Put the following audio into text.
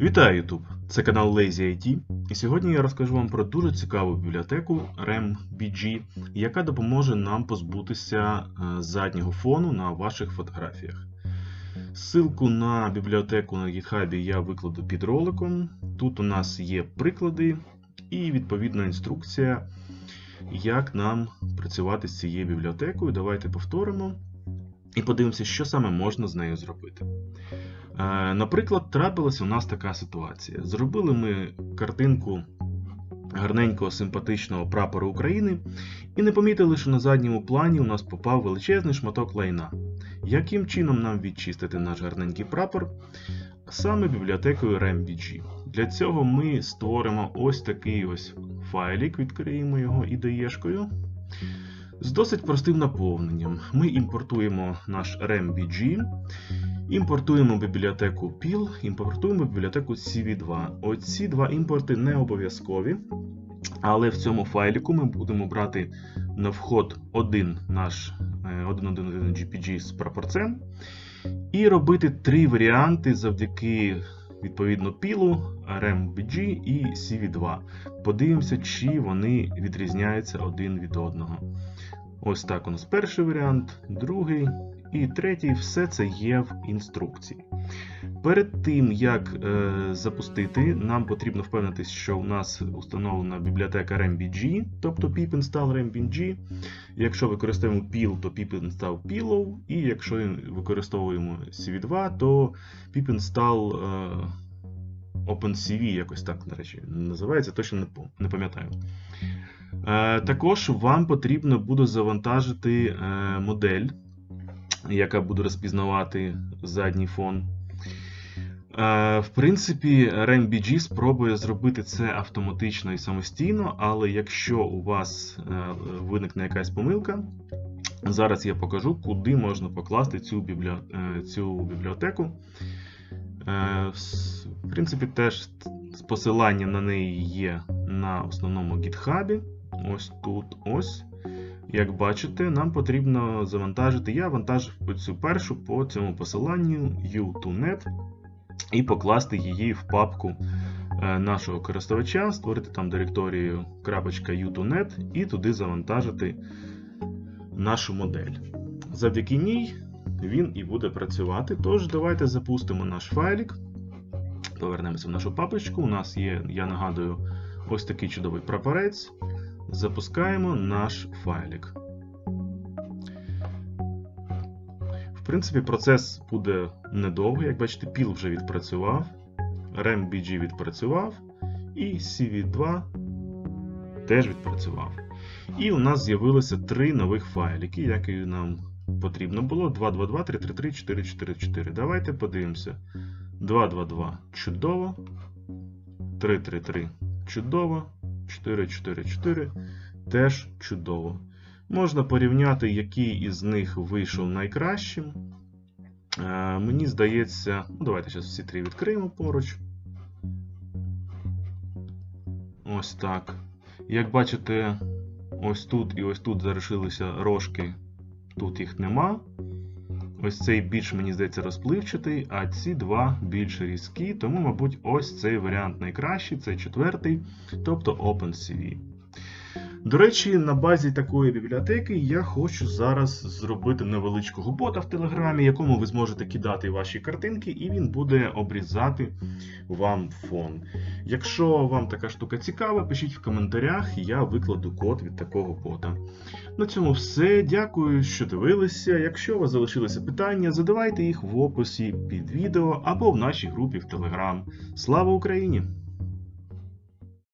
Вітаю YouTube! Це канал Lazy IT, і сьогодні я розкажу вам про дуже цікаву бібліотеку REMBG, яка допоможе нам позбутися е, заднього фону на ваших фотографіях. Ссылку на бібліотеку на GitHub я викладу під роликом. Тут у нас є приклади і відповідна інструкція, як нам працювати з цією бібліотекою. Давайте повторимо і подивимося, що саме можна з нею зробити. Е, Наприклад, трапилася у нас така ситуація. Зробили ми картинку гарненького симпатичного прапору України і не помітили, що на задньому плані у нас попав величезний шматок лайна. Яким чином нам відчистити наш гарненький прапор? Саме бібліотекою REMBG. Для цього ми створимо ось такий ось файлік, відкриємо його IDE-шкою. З досить простим наповненням. Ми імпортуємо наш REMBG, імпортуємо бібліотеку PIL, імпортуємо бібліотеку CV2. Оці два імпорти не обов'язкові, але в цьому файліку ми будемо брати на вход один наш 1.1.1 GPG з прапорцем і робити три варіанти завдяки відповідно PIL, REMBG і CV2. Подивимося, чи вони відрізняються один від одного. Ось так у нас перший варіант, другий і третій. Все це є в інструкції. Перед тим, як е, запустити, нам потрібно впевнитися, що у нас установлена бібліотека REMBG, тобто pip install REMBG. Якщо використовуємо PIL, то pip install Pillow, і якщо використовуємо CV2, то pip install е, OpenCV, якось так, до речі, називається, точно не, не пам'ятаю. Е, також вам потрібно буде завантажити е, модель, яка буде розпізнавати задній фон. Е, в принципі, REMBG спробує зробити це автоматично і самостійно, але якщо у вас виникне якась помилка, зараз я покажу, куди можна покласти цю, цю бібліотеку. В принципі, теж посилання на неї є на основному GitHub. Ось тут ось. Як бачите, нам потрібно завантажити. Я вантажив цю першу по цьому посиланню u2net і покласти її в папку нашого користувача, створити там директорію .u2net і туди завантажити нашу модель. Завдяки ній він і буде працювати. Тож, давайте запустимо наш файлік. Повернемося в нашу папочку. У нас є, я нагадую, ось такий чудовий прапорець. Запускаємо наш файлік. В принципі, процес буде недовгий. Як бачите, PIL вже відпрацював, REMBG відпрацював, і CV2 теж відпрацював. І у нас з'явилося три нових файлики, які нам потрібно було: 222, 333, 444. Давайте подивимося. 222 чудово. 333 чудово. 444 теж чудово. Можна порівняти, який із них вийшов найкращим. Е, мені здається, ну давайте зараз всі три відкриємо поруч. Ось так. Як бачите, ось тут і ось тут залишилися рожки, тут їх нема. Ось цей більш, мені здається, розпливчатий, а ці два більш різкі, тому, мабуть, ось цей варіант найкращий, це четвертий, тобто OpenCV. До речі, на базі такої бібліотеки я хочу зараз зробити невеличкого бота в Телеграмі, якому ви зможете кидати ваші картинки, і він буде обрізати вам фон. Якщо вам така штука цікава, пишіть в коментарях, я викладу код від такого бота. На цьому все. Дякую, що дивилися. Якщо у вас залишилися питання, задавайте їх в описі під відео або в нашій групі в Телеграм. Слава Україні!